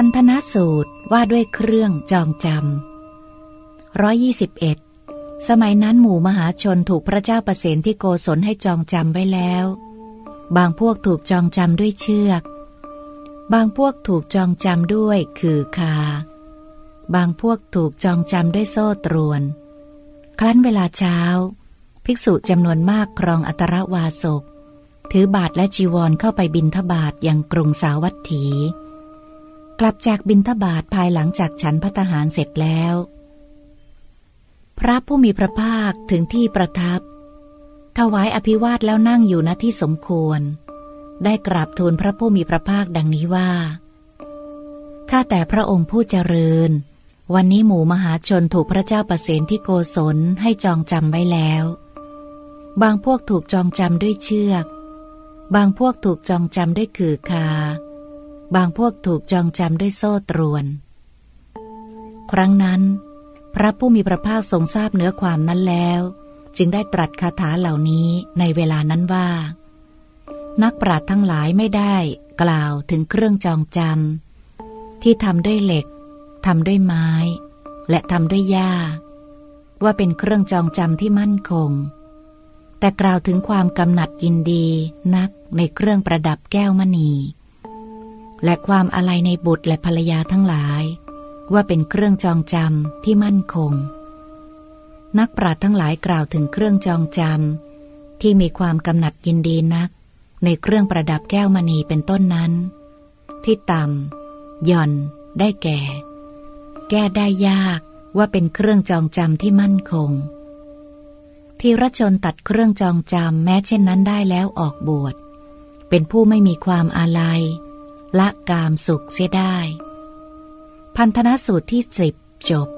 พันธนสูตรว่าด้วยเครื่องจองจำร้อยยี่สิบเอ็ดสมัยนั้นหมู่มหาชนถูกพระเจ้าประสนที่โกศลให้จองจำไว้แล้ว บางพวกถูกจองจำด้วยเชือก บางพวกถูกจองจำด้วยคือคา บางพวกถูกจองจำด้วยโซ่ตรวน ครั้นเวลาเช้า ภิกษุจำนวนมากครองอัตรวาสกถือบาทและจีวรเข้าไปบินทบาทอยังกรุงสาวัตถี กลับจากบินทบาทภายหลังจากฉันพัตหารเสร็จแล้ว พระผู้มีพระภาคถึงที่ประทับ ถวายอภิวาทแล้วนั่งอยู่ณที่สมควร ได้กราบทูลพระผู้มีพระภาคดังนี้ว่า ข้าแต่พระองค์ผู้เจริญ วันนี้หมู่มหาชนถูกพระเจ้าประเสนที่โกศลให้จองจำไว้แล้ว บางพวกถูกจองจำด้วยเชือก บางพวกถูกจองจำด้วยขือคา บางพวกถูกจองจำด้วยโซ่ตรวน ครั้งนั้น พระผู้มีพระภาคทรงทราบเนื้อความนั้นแล้ว จึงได้ตรัสคาถาเหล่านี้ในเวลานั้นว่า นักปราชญ์ทั้งหลายไม่ได้กล่าวถึงเครื่องจองจำที่ทำด้วยเหล็กทำด้วยไม้ และทำด้วยหญ้า ว่าเป็นเครื่องจองจำที่มั่นคง แต่กล่าวถึงความกำหนัดยินดีนักในเครื่องประดับแก้วมณี และความอะไรในบุตรและภรรยาทั้งหลาย ว่าเป็นเครื่องจองจำที่มั่นคง นักปราชญ์ทั้งหลายกล่าวถึงเครื่องจองจำที่มีความกำหนัดยินดีนัก ในเครื่องประดับแก้วมณีเป็นต้นนั้น ที่ต่ำหย่อนได้แก่ แก้ได้ยากว่าเป็นเครื่องจองจำที่มั่นคงที่รชนตัดเครื่องจองจำแม้เช่นนั้นได้แล้วออกบวชเป็นผู้ไม่มีความอาลัย ละกามสุขเสียได้ พันธนสูตรที่สิบจบ